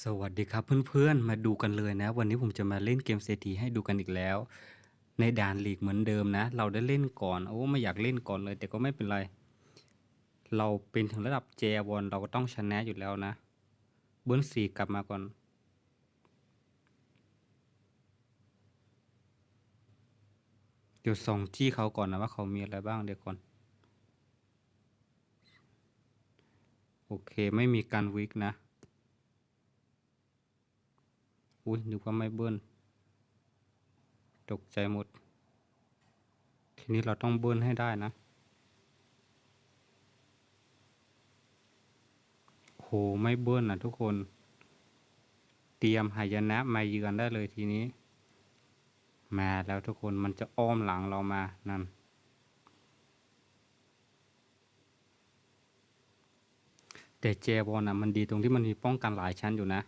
สวัสดีครับเพื่อนๆ มาดูกันเลยนะ วันนี้ผมจะมาเล่นเกมเศรษฐีให้ดูกันอีกแล้ว ในด่านลีกเหมือนเดิมนะ เราได้เล่นก่อนโอ้ไม่อยากเล่นก่อนเลย แต่ก็ไม่เป็นไร เราเป็นถึงระดับเจวอนเราก็ต้องชนะอยู่แล้วนะเบิ้ลสี่กลับมาก่อน เดี๋ยวส่องจี้เขาก่อนนะว่าเขามีอะไรบ้างเดี๋ยวก่อน โอเคไม่มีการวิกนะ อุ้ยนึกว่าไม่เบิ้ลตกใจหมด ทีนี้เราต้องเบิ้ลให้ได้นะ โห ไม่เบิ้ลนะทุกคน เตรียมหายนะมาเยือนได้เลยทีนี้ มาแล้วทุกคนมันจะอ้อมหลังเรามานั่นแต่เจวอนอะมันดีตรงที่มันมีป้องกันหลายชั้นอยู่นะ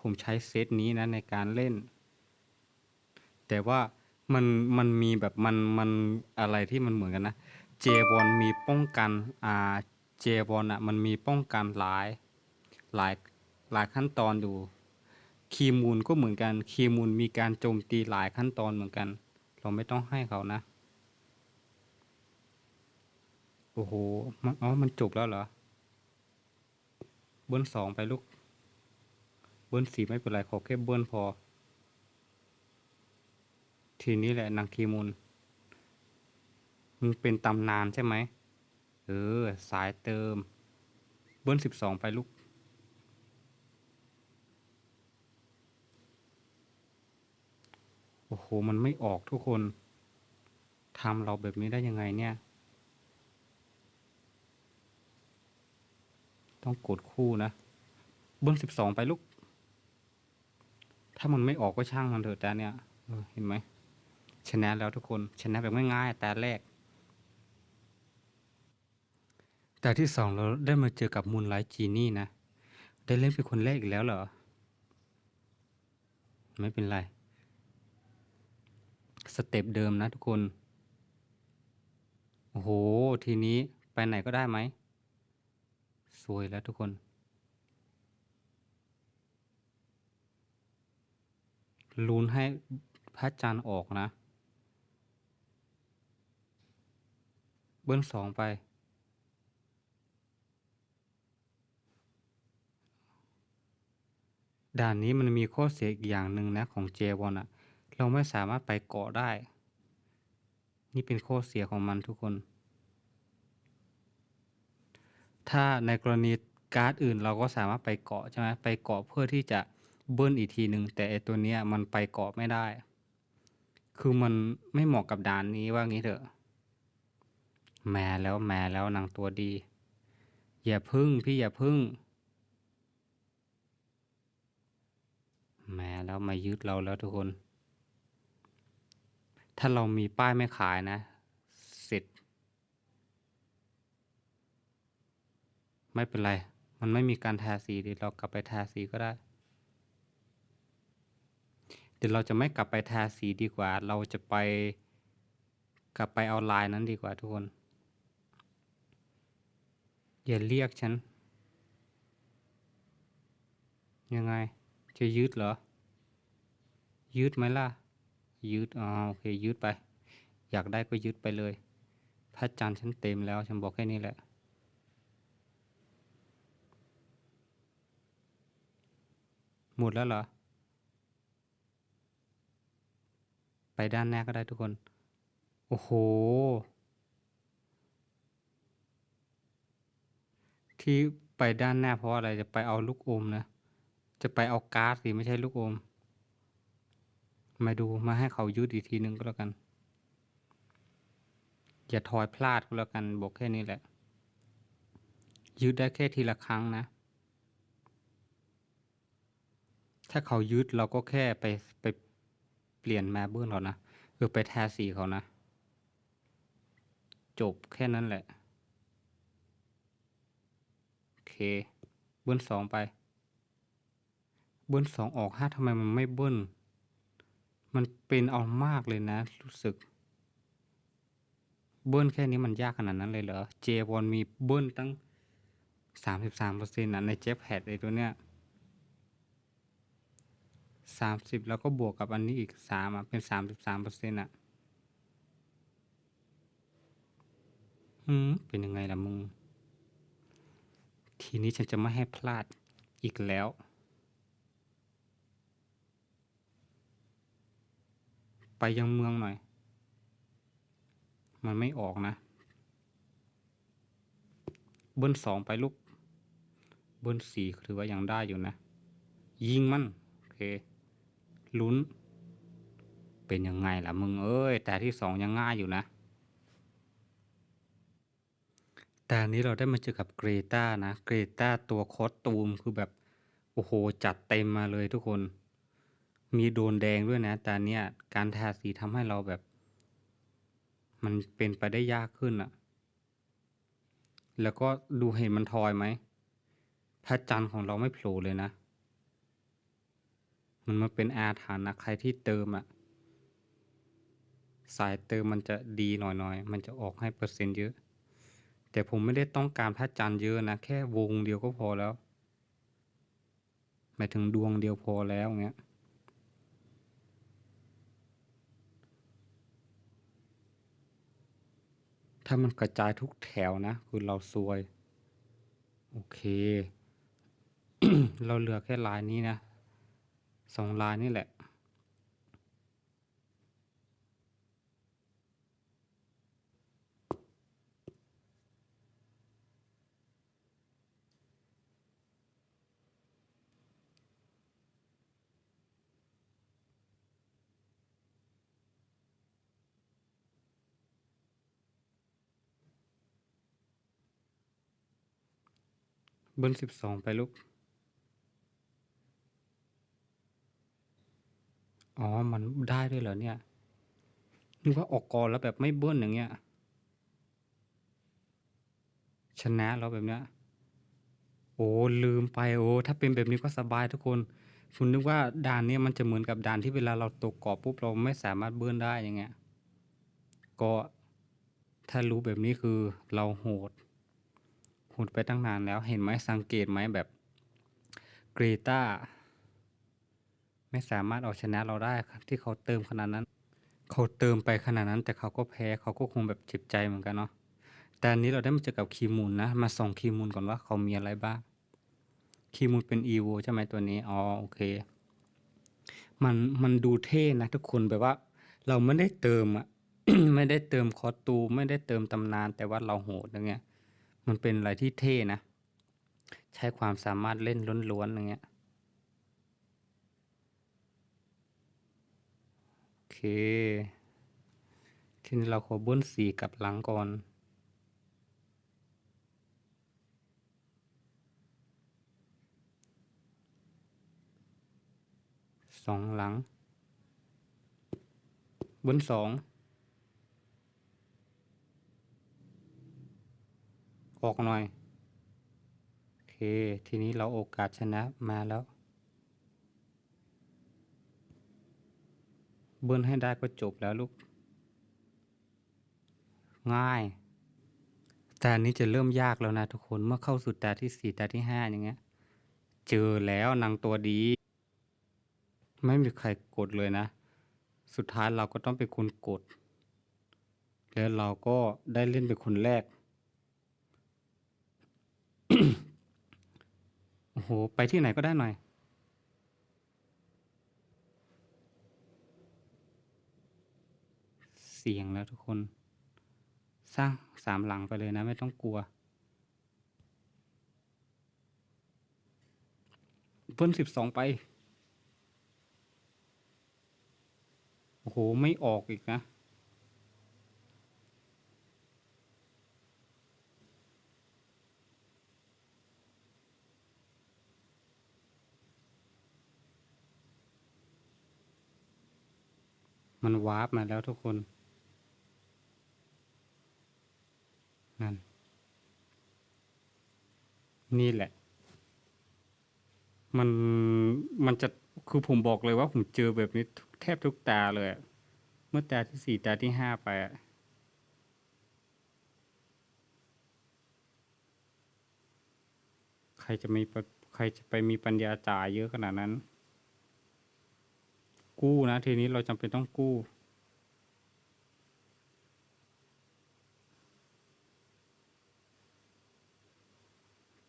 ผมใช้เซตนี้นะในการเล่น แต่ว่ามันมันมีแบบมันมันอะไรที่มันเหมือนกันนะ เจวอนมีป้องกัน อ่า เจวอนอะมันมีป้องกันหลาย หลายหลายขั้นตอนอยู่ คีมูลก็เหมือนกัน คีมูลมีการโจมตีหลายขั้นตอนเหมือนกัน เราไม่ต้องให้เขานะ โอ้โห มันอ๋อ มันจบแล้วเหรอเบิ้ลสองไปลูก เบิ้ลสีไม่เป็นไรขอแค่เบิ้ลพอ ทีนี้แหละนางคีมุนมึงเป็นตำนานใช่ไหมเออ สายเติม เบิ้ลสิบสองไปลูก โอ้โห มันไม่ออกทุกคนทำเราแบบนี้ได้ยังไงเนี่ย ต้องกดคู่นะ เบิ้ลสิบสองไปลูก ถ้ามันไม่ออกก็ช่างมันเถอะแต่เนี่ยเห็นไหมชนะแล้วทุกคนชนะแบบง่ายๆแต่แรก แต่ที่สองเราได้มาเจอกับมูนไลท์จีนี่นะ ได้เล่นเป็นคนแรกอีกแล้วเหรอ ไม่เป็นไร สเต็ปเดิมนะทุกคน โอ้โห ทีนี้ไปไหนก็ได้ไหม สวยแล้วทุกคน ลุ้นให้พระจันทร์ออกนะ เบิ้ลสองไป ด่านนี้มันมีข้อเสียอีกอย่างหนึ่งนะของเจวอนอะเราไม่สามารถไปเกาะได้ นี่เป็นข้อเสียของมันทุกคน ถ้าในกรณีการ์ดอื่นเราก็สามารถไปเกาะใช่ไหมไปเกาะเพื่อที่จะ เบิ้ลอีกทีหนึ่งแต่ไอตัวเนี้ยมันไปเกาะไม่ได้ คือมันไม่เหมาะกับด่านนี้ว่างี้เถอะ แม่แล้วแม่แล้วนางตัวดี อย่าพึ่งพี่อย่าพึ่ง แม่แล้วมายึดเราแล้วทุกคน ถ้าเรามีป้ายไม่ขายนะเสร็จ ไม่เป็นไร มันไม่มีการทาสีดีเรากลับไปทาสีก็ได้ เดี๋ยวเราจะไม่กลับไปทาสีดีกว่า เราจะไปกลับไปเอาลายนั้นดีกว่าทุกคน อย่าเรียกฉัน ยังไง จะยืดเหรอ ยืดไหมล่ะ ยืดอ๋อโอเค ยืดไป อยากได้ก็ยืดไปเลยพระจันทร์ฉันเต็มแล้ว ฉันบอกแค่นี้แหละหมดแล้วเหรอ ไปด้านหน้าก็ได้ทุกคน โอ้โห ที่ไปด้านหน้าเพราะอะไรจะไปเอาลูกอมนะ จะไปเอาการ์ดสิไม่ใช่ลูกอม มาดูมาให้เขายืดอีกทีนึงก็แล้วกัน อย่าทอยพลาดก็แล้วกันบอกแค่นี้แหละ ยืดได้แค่ทีละครั้งนะถ้าเขายืดเราก็แค่ไปไป เปลี่ยนมาเบื้องเรานะเออไปทาสีเขานะ จบแค่นั้นแหละ โอเค เบิ้ลสองไป เบิ้ลสองออกห้าทำไมมันไม่เบิ้ลมันเป็นเอามากเลยนะ รู้สึก เบิ้ลแค่นี้มันยากขนาดนั้นเลยเหรอ เจวอนมีเบิ้ลตั้งสามสิบสามเปอร์เซ็นต์นะในเจ็บแพดไอตัวเนี้ย สามสิบแล้วก็บวกกับอันนี้อีกสามอะเป็นสามสิบสามเปอร์เซ็นต์อะหืมเป็นยังไงล่ะมึง ทีนี้ฉันจะไม่ให้พลาดอีกแล้ว ไปยังเมืองหน่อย มันไม่ออกนะ เบิ้ลสองไปลูก เบิ้ลสี่ถือว่ายังได้อยู่นะ ยิงมัน โอเค ลุ้น เป็นยังไงล่ะมึงเอ้ย แต่ที่สองยังง่ายอยู่นะ แต่นี้เราได้มาเจอกับเกรตานะ เกรตาตัวคอสตูมคือแบบ โอ้โห จัดเต็มมาเลยทุกคน มีโดนแดงด้วยนะ แต่นเนี้ยการทาสีทำให้เราแบบ มันเป็นไปได้ยากขึ้นอะแล้วก็ดูเห็นมันทอยไหมพระจันทร์ของเราไม่โผล่เลยนะ มันมาเป็นอาถรรพ์นะใครที่เติมอะสายเติมมันจะดีหน่อยๆ มันจะออกให้เปอร์เซ็นต์เยอะ แต่ผมไม่ได้ต้องการพระจันทร์เยอะนะ แค่วงเดียวก็พอแล้ว หมายถึงดวงเดียวพอแล้วเงี้ย ถ้ามันกระจายทุกแถวนะ คือเราซวย โอเค เราเหลือแค่ลายนี้นะ สองลายนี่แหละเบิ้ลสิบสองไปลูก อ๋อ มันได้ด้วยเหรอเนี่ย นึกว่าออกกอนแล้วแบบไม่เบิ้ลอย่างเงี้ย ชนะแล้วแบบเนี้ย โอ้ลืมไปโอ้ถ้าเป็นแบบนี้ก็สบายทุกคน คุณนึกว่าด่านเนี้ยมันจะเหมือนกับด่านที่เวลาเราตกกาะปุ๊บเราไม่สามารถเบิ้ลได้อย่างเงี้ย ก็ถ้ารู้แบบนี้คือเราโหด โหดไปตั้งนานแล้วเห็นไหมสังเกตไหมแบบเกรตา ไม่สามารถเอาชนะเราได้ที่เขาเติมขนาดนั้น เขาเติมไปขนาดนั้น แต่เขาก็แพ้เขาก็คงแบบเจ็บใจเหมือนกันเนาะแต่อันนี้เราได้มาเจอกับคีมูลนะ มาส่องคีมูลก่อนว่าเขามีอะไรบ้างคีมูลเป็นอีโวใช่ไหมตัวนี้อ๋อโอเค มันมันดูเท่นะทุกคนแบบว่า เราไม่ได้เติมอะไม่ได้เติมคอตูไม่ได้เติมตำนาน แต่ว่าเราโหดอย่างเงี้ย มันเป็นอะไรที่เท่นะ ใช้ความสามารถเล่นล้วนๆอย่างเงี้ย โอเค ทีนี้เราขอเบิ้ลสีกลับหลังก่อน สองหลัง เบิ้ลสอง ออกหน่อย โอเค ทีนี้เราโอกาสชนะมาแล้ว เบิ้ลให้ได้ก็จบแล้วลูก ง่าย แต่อันนี้จะเริ่มยากแล้วนะทุกคนเมื่อเข้าสู่ตาที่สี่ตาที่ห้าอย่างเงี้ย เจอแล้วนางตัวดี ไม่มีใครกดเลยนะ สุดท้ายเราก็ต้องเป็นคนกด แล้วเราก็ได้เล่นเป็นคนแรกโอ้โห ไปที่ไหนก็ได้หน่อย เสียงแล้วทุกคน สร้างสามหลังไปเลยนะ ไม่ต้องกลัว เพิ่นสิบสองไป โอ้โห ไม่ออกอีกนะมันวาร์ปมาแล้วทุกคน นั่น นี่แหละ มันมันจะคือผมบอกเลยว่าผมเจอแบบนี้แทบทุกตาเลย เมื่อตาที่สี่ตาที่ห้าไปอะใครจะมีปใครจะไปมีปัญญาจ่ายเยอะขนาดนั้น กู้นะ ทีนี้เราจำเป็นต้องกู้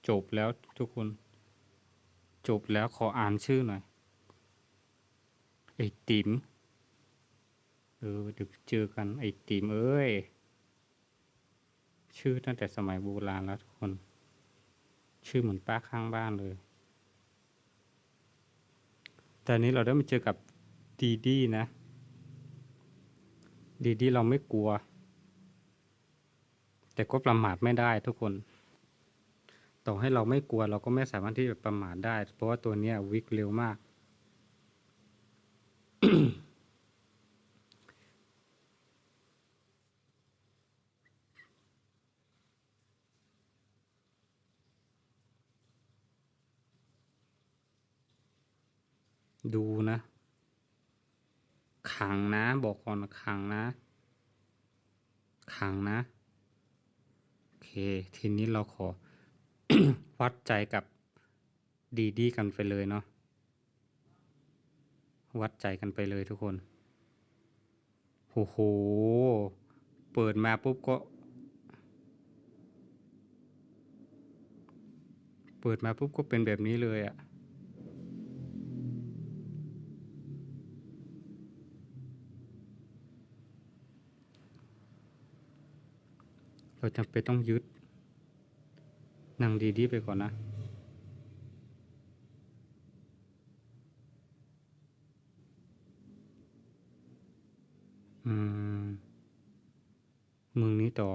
จบแล้วทุกคน จบแล้วขออ่านชื่อหน่อยไอติ๋มเออเดี๋ยวเจอกันไอติ๋มเอ้ย ชื่อตั้งแต่สมัยโบราณแล้วทุกคน ชื่อเหมือนป้าข้างบ้านเลย แต่นี้เราได้มาเจอกับดีดีนะ ดีดีเราไม่กลัว แต่ก็ประมาทไม่ได้ทุกคน ต่อให้เราไม่กลัวเราก็ไม่สามารถที่จะประมาทได้ เพราะว่าตัวเนี้ยวิกเร็วมาก ดูนะ ขังนะบอกก่อนขังนะ ขังนะ โอเค ทีนี้เราขอ วัดใจกับดีดีกันไปเลยเนาะวัดใจกันไปเลยทุกคนโอ้โห เปิดมาปุ๊บก็ เปิดมาปุ๊บก็เป็นแบบนี้เลยอะเราจำเป็นต้องยึด นางดีดีไปก่อนนะอืมมึงนี้ต่อ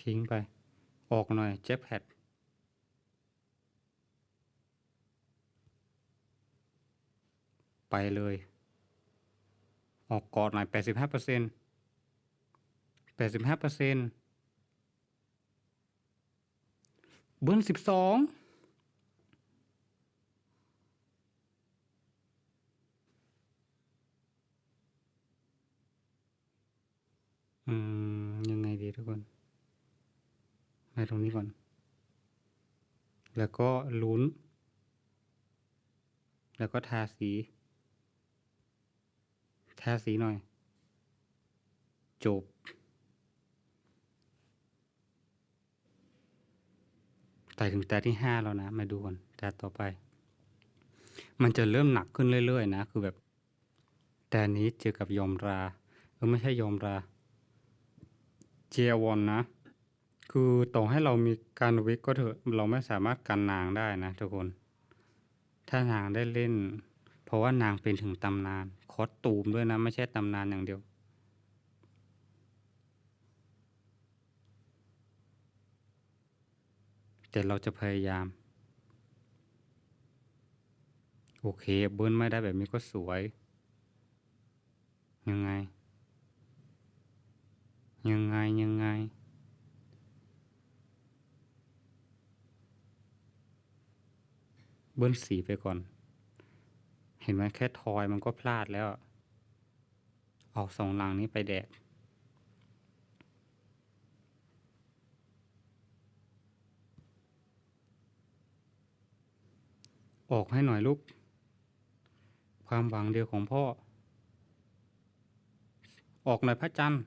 ทิ้งไป ออกหน่อย เจ็บแพดไปเลย ออกกอดหน่อยแปดสิบห้าเปอร์เซ็นต์ แปดสิบห้าเปอร์เซ็นเบิ้ลสิบสองอืม ยังไงดีทุกคน มาตรงนี้ก่อน แล้วก็ลุ้น แล้วก็ทาสี ทาสีหน่อย จบ ไต่ถึงตาที่ห้าแล้วนะ มาดูก่อนตาต่อไป มันจะเริ่มหนักขึ้นเรื่อย ๆ นะ คือแบบ แต่นนี้เจอกับยอมราเออไม่ใช่ยอมรา เจียวอนนะ คือต่อให้เรามีการวิกก็เถอะ เราไม่สามารถกันนางได้นะทุกคน ถ้านางได้เล่น เพราะว่านางเป็นถึงตำนาน คอสตูมด้วยนะ ไม่ใช่ตำนานอย่างเดียว แต่เราจะพยายาม โอเคเบิ้ลไม่ได้แบบนี้ก็สวย ยังไง ยังไง ยังไง เบิ้ลสีไปก่อน เห็นไหมแค่ทอยมันก็พลาดแล้ว เอาสองหลังนี้ไปแดก ออกให้หน่อยลูก ความหวังเดียวของพ่อ ออกหน่อยพระจันทร์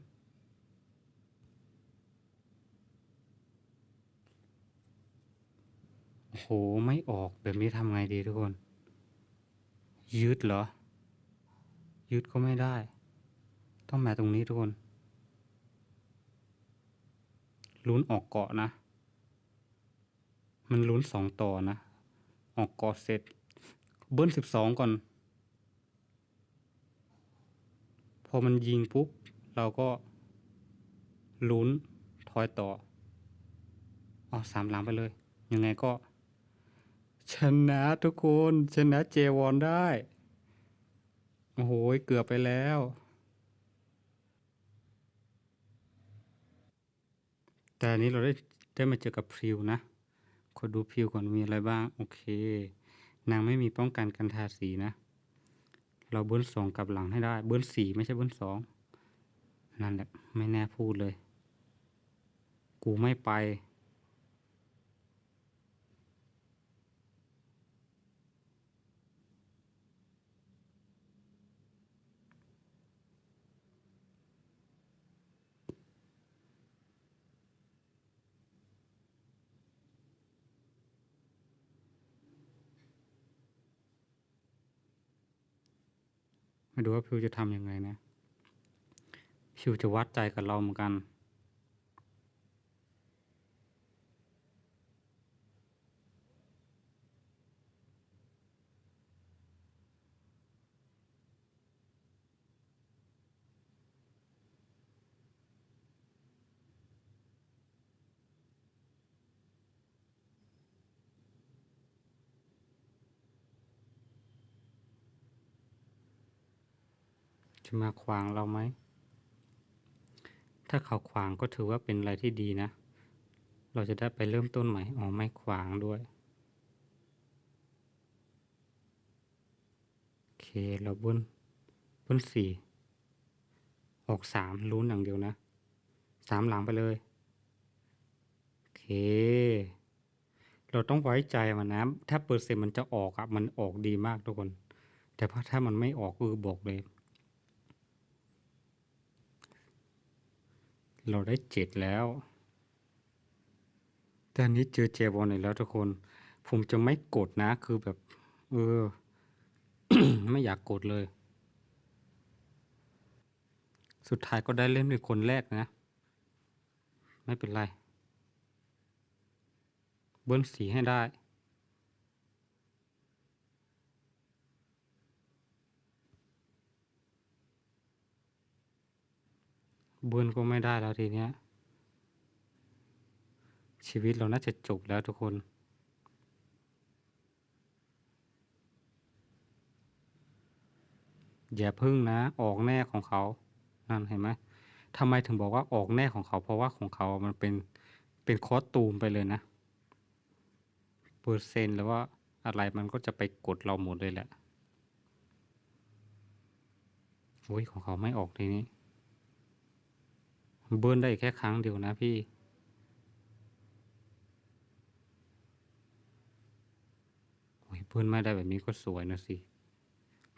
โอ้โห ไม่ออกแบบนี้ทำไงดีทุกคน ยืดเหรอ ยืดก็ไม่ได้ ต้องมาตรงนี้ทุกคนลุ้นออกเกาะนะ มันลุ้นสองต่อนะ ออกกาะเสร็จ เบิ้ลสิบสองก่อน พอมันยิงปุ๊บ เราก็ลุ้นถอยต่อเอาสามหลังไปเลย ยังไงก็ ชนะทุกคน ชนะเจวอนได้ โอ้โห เกือบไปแล้ว แต่อันนี้เราได้ได้มาเจอกับพริวนะ ขอดูผิวก่อนมีอะไรบ้าง โอเค นางไม่มีป้องกันกันทาสีนะ เราเบิ้ลสองกลับหลังให้ได้ เบิ้ลสี่ไม่ใช่เบิ้ลสองนั่นแหละ ไม่แน่พูดเลย กูไม่ไป มาดูว่าพิวจะทำยังไงนะพิวจะวัดใจกับเราเหมือนกัน จะมาขวางเราไหม ถ้าเขาขวางก็ถือว่าเป็นอะไรที่ดีนะ เราจะได้ไปเริ่มต้นใหม่ อ๋อ ไม่ขวางด้วย โอเค เราบิ้ลเบิ้ลสี่ออกสามลุ้นอย่างเดียวนะ สามหลังไปเลย โอเค เราต้องไว้ใจมันนะ ถ้าเปอร์เซ็นต์มันจะออกอะมันออกดีมากทุกคน แต่ถ้ามันไม่ออกคือบอกเลย เราได้เจ็ดแล้ว แต่อันนี้เจอเจวอนอีกแล้วทุกคน ผมจะไม่กดนะคือแบบ เออ ไม่อยากกดเลย สุดท้ายก็ได้เล่นเป็นคนแรกนะ ไม่เป็นไร เบิ้ลสีให้ได้ บิ้ลก็ไม่ได้แล้วทีเนี้ย ชีวิตเราน่าจะจบแล้วทุกคน อย่าพึ่งนะ ออกแน่ของเขา นั่นเห็นไหมทำไมถึงบอกว่าออกแน่ของเขา เพราะว่าของเขา มันเป็น เป็นคอสตูมไปเลยนะ เปอร์เซ็นต์หรือว่าอะไรมันก็จะไปกดเราหมดเลยแหละโอ้ยของเขาไม่ออกทีนี้ เบิ้ลได้แค่ครั้งเดียวนะพี่ โอ้ยเบิ้ลไม่ได้แบบนี้ก็สวยนะสิ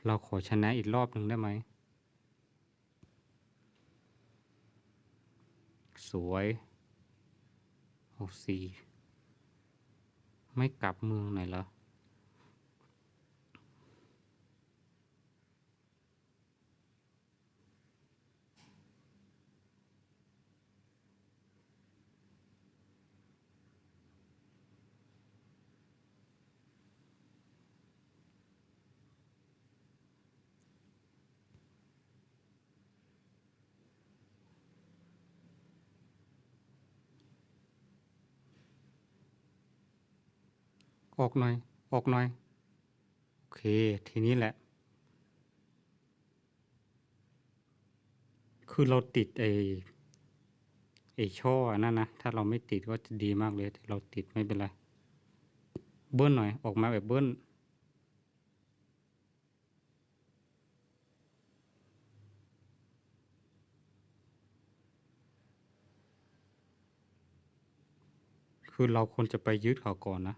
เราขอชนะอีกรอบหนึ่งได้ไหม สวยโอ้สี่ไม่กลับเมืองไหนเหรอ ออกหน่อย ออกหน่อย โอเค ทีนี้แหละ คือเราติดไอ้ไอ้ช่อนั่นนะ ถ้าเราไม่ติดก็จะดีมากเลยแต่เราติดไม่เป็นไร เบิ้ลหน่อย ออกมาแบบเบิ้ลคือเราควรจะไปยึดเขาก่อนนะ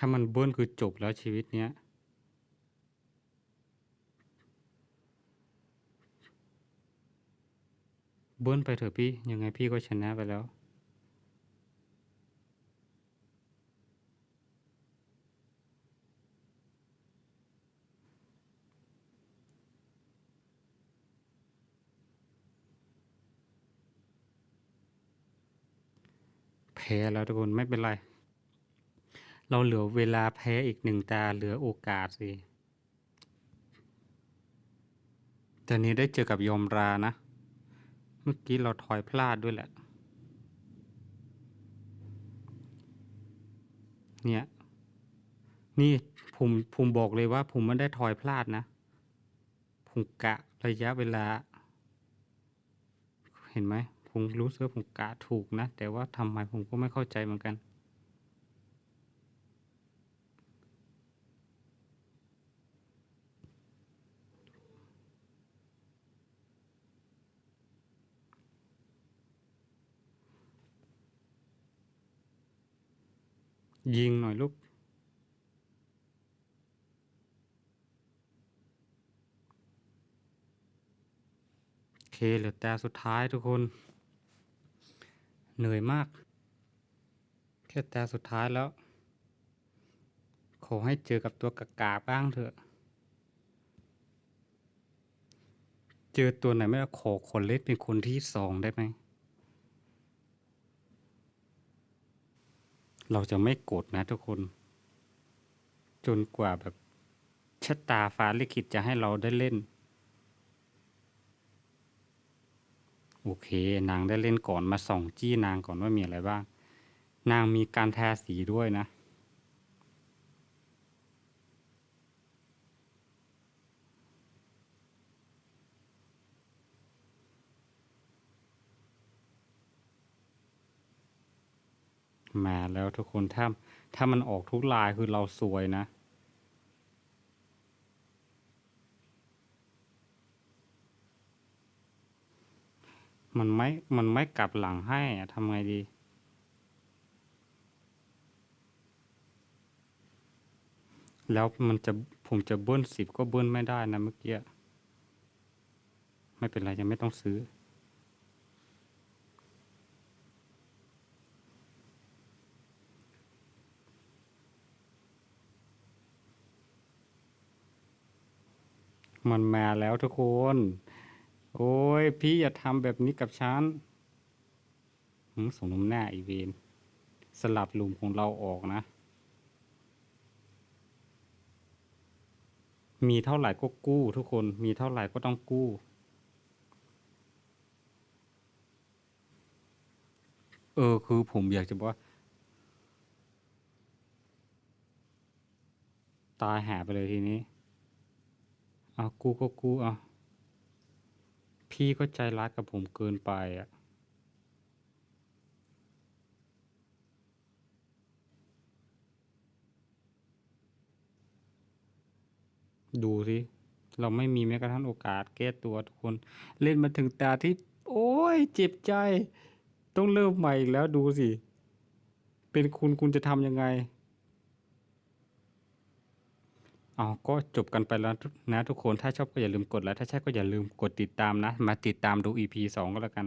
ถ้ามันเบิ้ลคือจบแล้วชีวิตเนี้ย เบิ้ลไปเถอะพี่ยังไงพี่ก็ชนะไปแล้ว แพ้แล้วทุกคนไม่เป็นไร เราเหลือเวลาแพ้อีกหนึ่งตาเหลือโอกาสสิ แต่นี้ได้เจอกับยอมรานะ เมื่อกี้เราถอยพลาดด้วยแหละ เนี่ย นี่ผมผมบอกเลยว่า ผมไม่ได้ถอยพลาดนะ ผมกะระยะเวลา เห็นไหมผมรู้สึกว่าผมกะถูกนะ แต่ว่าทำไมผมก็ไม่เข้าใจเหมือนกัน ยิงหน่อยลูก โอเคเหลือแตาสุดท้ายทุกคน เหนื่อยมาก แค่แต่สุดท้ายแล้ว ขอให้เจอกับตัวกากาบ้างเถอะ เจอตัวไหนไม่ได้ขอคนเล่นเป็นคนที่สองได้ไหม เราจะไม่โกรธนะทุกคน จนกว่าแบบชะตาฟ้าลิขิตจะให้เราได้เล่น โอเค นางได้เล่นก่อนมาส่องจี้นางก่อนว่ามีอะไรบ้าง นางมีการทาสีด้วยนะ มาแล้วทุกคนถ้าถ้ามันออกทุกลายคือเราสวยนะ มันไม่ มันไม่กลับหลังให้ทำไงดีแล้วมันจะผมจะเบิ้ลสิบก็เบิ้ลไม่ได้นะเมื่อกี้ ไม่เป็นไรยังไม่ต้องซื้อ มันมาแล้วทุกคน โอ้ย พี่อย่าทำแบบนี้กับฉันหืมสมน้ำหน้าอีเวนสลับหลุมของเราออกนะ มีเท่าไหร่ก็กู้ทุกคน มีเท่าไหร่ก็ต้องกู้ เออ คือผมอยากจะบอกว่า ตายหาไปเลยทีนี้ เอากูก็กู้เอาพี่ก็ใจร้ายกับผมเกินไปอะ ดูสิ เราไม่มีแม้กระทั่งโอกาสแก้ตัวทุกคน เล่นมาถึงตาที่ โอ้ย เจ็บใจ ต้องเริ่มใหม่อีกแล้วดูสิ เป็นคุณคุณจะทำยังไง เอาก็จบกันไปแล้วนะทุกคน ถ้าชอบก็อย่าลืมกดไลค์ ถ้าใช่ก็อย่าลืมกดติดตามนะ มาติดตามดู EP 2ก็แล้วกัน